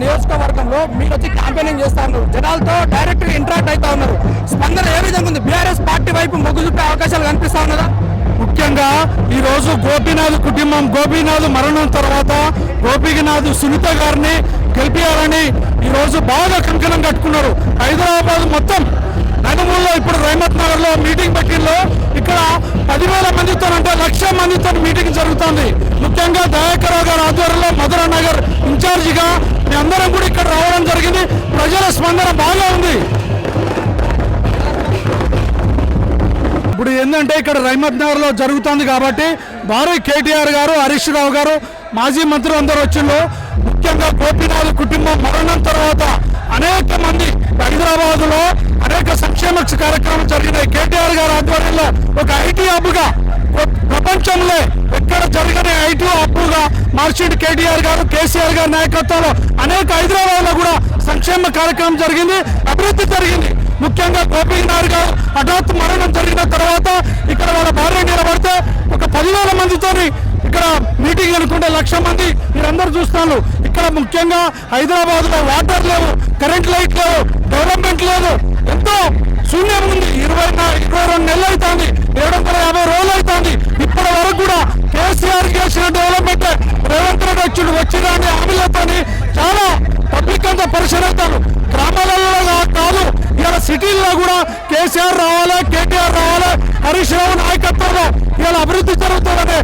నియోజకవర్గంలో మీరు వచ్చి క్యాంపెయినింగ్ చేస్తా ఉన్నారు. జనాలతో డైరెక్ట్ ఇంటరాక్ట్ అవుతా ఉన్నారు. స్పందన ఏ విధంగా ఉంది? బీఆర్ఎస్ పార్టీ వైపు మొగ్గు చూపే అవకాశాలు కనిపిస్తా ఉన్నదా? ముఖ్యంగా ఈ రోజు గోపీనాథ్ కుటుంబం గోపీనాథ్ మరణం తర్వాత గోపీనాథ్ సునీత గారిని గెలిపించాలని ఈ రోజు బాగా కంకణం కట్టుకున్నారు. హైదరాబాద్ మొత్తం నలుమూలలో ఇప్పుడు రైమత్ నగర్లో మీటింగ్ పెట్టిల్లో ఇక్కడ పదివేల మందితో అంటే లక్ష మందితో మీటింగ్ జరుగుతుంది. ముఖ్యంగా దయాకరావు గారి ఆధ్వర్యంలో మధుర నగర్ ఇన్ఛార్జిగా మీ అందరం కూడా ఇక్కడ రావడం జరిగింది. ప్రజల స్పందన బాగా ఉంది. ఇప్పుడు ఏంటంటే ఇక్కడ రైమత్ నగర్లో జరుగుతుంది కాబట్టి భారీ కేటీఆర్ గారు హరీష్ రావు గారు మాజీ మంత్రులు అందరూ వచ్చిండ్రు. ముఖ్యంగా గోపీనాథ్ కుటుంబం మరణం తర్వాత అనేక మంది హైదరాబాద్లో అనేక సంక్షేమ కార్యక్రమాలు జరిగినాయి. కేటీఆర్ గారు ఆధ్వర్యంలో ఒక ఐటీ హబ్గా ప్రపంచంలో జరగని ఐటీ అప్పుగా మార్చిండు కేటీఆర్ గారు కేసీఆర్ గారి నాయకత్వంలో అనేక హైదరాబాద్లో కూడా సంక్షేమ కార్యక్రమం జరిగింది అభివృద్ధి జరిగింది. ముఖ్యంగా గోపీనాథ్ గారు హఠాత్ మరణం జరిగిన తర్వాత ఇక్కడ వాళ్ళ భార్య నిలబడితే ఒక పదివేల మందితోని ఇక్కడ మీటింగ్ అనుకుంటే లక్ష మంది మీరందరూ చూస్తున్నారు. ఇక్కడ ముఖ్యంగా హైదరాబాద్లో వాటర్ లేవు కరెంట్ లైట్ లేవు డెవలప్మెంట్ లేదు. ఎంతో శూన్యం ఉంది. ఇరవై ఇరవై రెండు నెలలు అవుతుంది. వచ్చిన చాలా పబ్లిక్ అంతా పరిశ్రమ అవుతారు. గ్రామాలలో కాదు ఇలా సిటీల్లో కూడా కేసీఆర్ రావాలి కేటీఆర్ రావాలి హరీష్ రావు నాయకత్వంలో ఇలా అభివృద్ధి జరుగుతుందని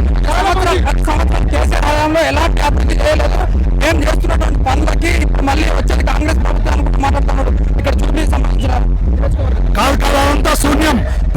కేసీఆర్ హయాంలో ఎలాంటి అభివృద్ధి చేయలేదు నేను చేస్తున్నటువంటి పనులకి మళ్ళీ వచ్చేది కాంగ్రెస్ ప్రభుత్వం.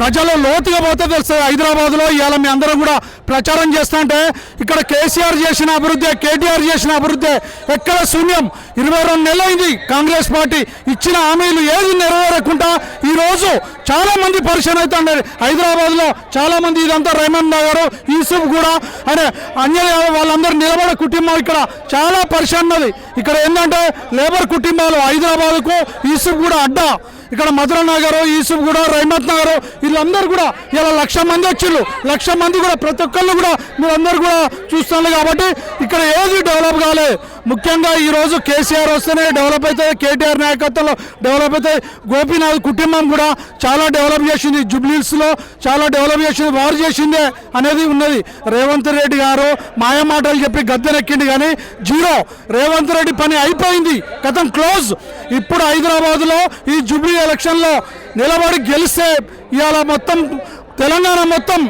ప్రజలు లోతుగా పోతే తెలుస్తుంది. హైదరాబాద్లో ఇవాళ మీ అందరం కూడా ప్రచారం చేస్తుంటే ఇక్కడ కేసీఆర్ చేసిన అభివృద్ధి కేటీఆర్ చేసిన అభివృద్ధి ఎక్కడ శూన్యం? ఇరవై రెండు నెలలైంది కాంగ్రెస్ పార్టీ ఇచ్చిన హామీలు ఏది నెరవేరకుండా ఈరోజు చాలామంది చాలా మంది పరిచయం అవుతున్నారు హైదరాబాద్లో చాలా మంది ఇదంతా రైమన్ గారు యూసుఫ్ కూడా అనే అంజలి వాళ్ళందరూ నిలబడే కుటుంబం ఇక్కడ చాలా పరిచయం ఉన్నది. ఇక్కడ ఏంటంటే లేబర్ కుటుంబాలు హైదరాబాద్కు యూసుఫ్ కూడా అడ్డా. ఇక్కడ మధుర నగర్ యూసుఫ్ కూడా రైమత్ నగర్ వీళ్ళందరూ కూడా ఇలా లక్ష మంది వచ్చిళ్ళు. లక్ష మంది కూడా ప్రతి ఒక్కళ్ళు కూడా మీరందరూ కూడా చూస్తున్నారు కాబట్టి ఇక్కడ ఏది డెవలప్ కాలేదు ముఖ్యంగా ఈరోజు కేసీఆర్ వస్తేనే డెవలప్ అవుతుంది కేటీఆర్ నాయకత్వంలో డెవలప్ అవుతుంది గోపీనాథ్ కుటుంబం కూడా చాలా డెవలప్ చేసింది. జుబ్లీస్లో చాలా డెవలప్ చేసింది వారు చేసిందే అనేది ఉన్నది. రేవంత్ రెడ్డి గారు మాయమాటలు చెప్పి గద్దెనెక్కింది కానీ జీరో. రేవంత్ రెడ్డి పని అయిపోయింది గతం క్లోజ్. ఇప్పుడు హైదరాబాద్లో ఈ జూబ్లీ ఎలక్షన్లో నిలబడి గెలిస్తే ఇవాళ మొత్తం తెలంగాణ మొత్తం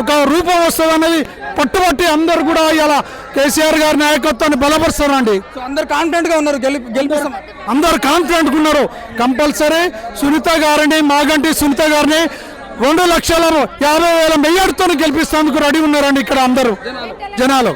ఒక రూపం వస్తుంది అనేది పట్టుబట్టి అందరు కూడా ఇలా కేసీఆర్ గారి నాయకత్వాన్ని బలపరుస్తారండి. అందరు కాన్ఫిడెంట్గా ఉన్నారు గెలిపిస్తాం. అందరు కాన్ఫిడెంట్ ఉన్నారు. కంపల్సరీ సునీత గారిని మాగంటి సునీత గారిని రెండు లక్షల యాభై వేల మెయ్యడితో గెలిపిస్తేందుకు రెడీ ఉన్నారండి ఇక్కడ అందరూ. జనాలు.